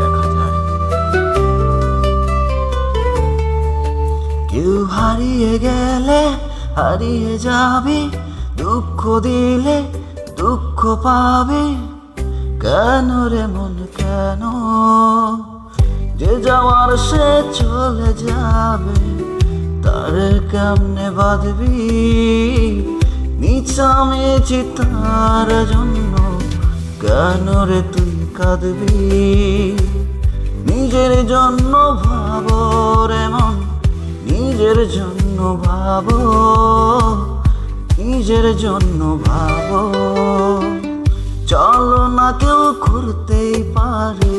রাখা যায় কেউ হারিয়ে গেলে হারিয়ে যাবে, দুঃখ দিলে দুঃখ পাবে। কেন রে মন, কেন? যে যাওয়ার সে চলে যাবে, তার কেমনে বাঁধবি? মিছামিছি তার জন্য, কেন রে তুই কাঁদবি? নিজের জন্য ভাবো রে মন, নিজের জন্য ভাবো, নিজের জন্য ভাব। চলো না কেউ ঘুরতেই পারে,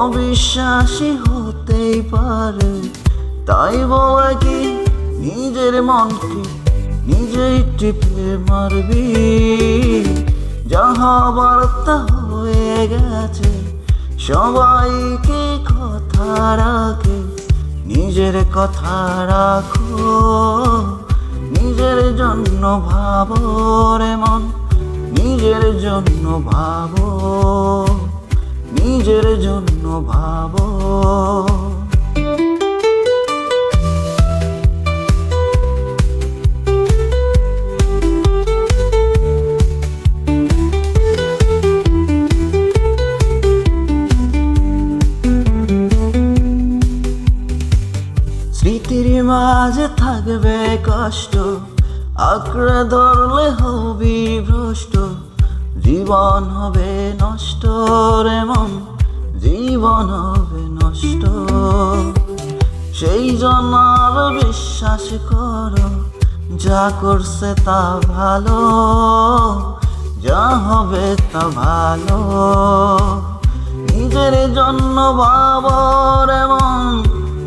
অবিশ্বাসী হতেই পারে, তাই বলে কি নিজের মনকে নিজেই টিপে মারবি। যাহা বার্তা হয়ে গেছে, সবাইকে কথা রাখে। নিজের কথা রাখো, নিজের জন্য ভাবো রে মন, নিজের জন্য ভাবো, নিজের জন্য ভাবো। মাঝে থাকবে কষ্ট, আঁকড়ে ধরলে হবি ভ্রষ্ট। জীবন হবে নষ্ট রে মন, জীবন হবে নষ্ট। সেই জন্য বিশ্বাস করো, যা করছে তা ভালো, যা হবে তা ভালো। নিজের জন্য ভাবো রে মন,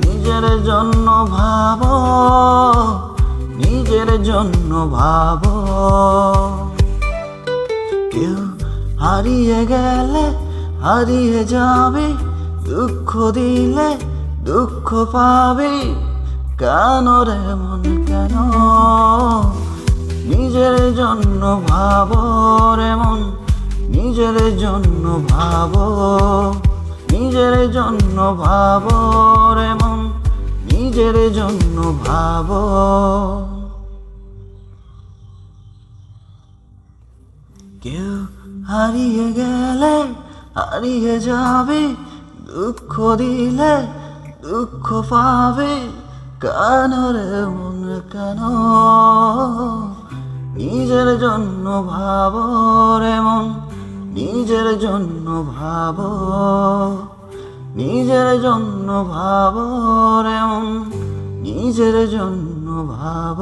নিজের জন্য ভাবো নিজের জন্য ভাব। কেউ হারিয়ে গেলে হারিয়ে যাবে, দুঃখ দিলে দুঃখ পাবে। কেন রে মন কেন? নিজের জন্য ভাব রে মন, নিজের জন্য ভাব। নিজের জন্য ভাব রে মন। নিজের জন্য ভাব। কেউ হারিয়ে গেলে হারিয়ে যাবে, দুঃখ দিলে দুঃখ পাবে কেন রে মন কেন? নিজের জন্য ভাব রে মন, নিজের জন্য ভাবো। নিজের জন্য ভাব রে নিজের জন্য ভাব।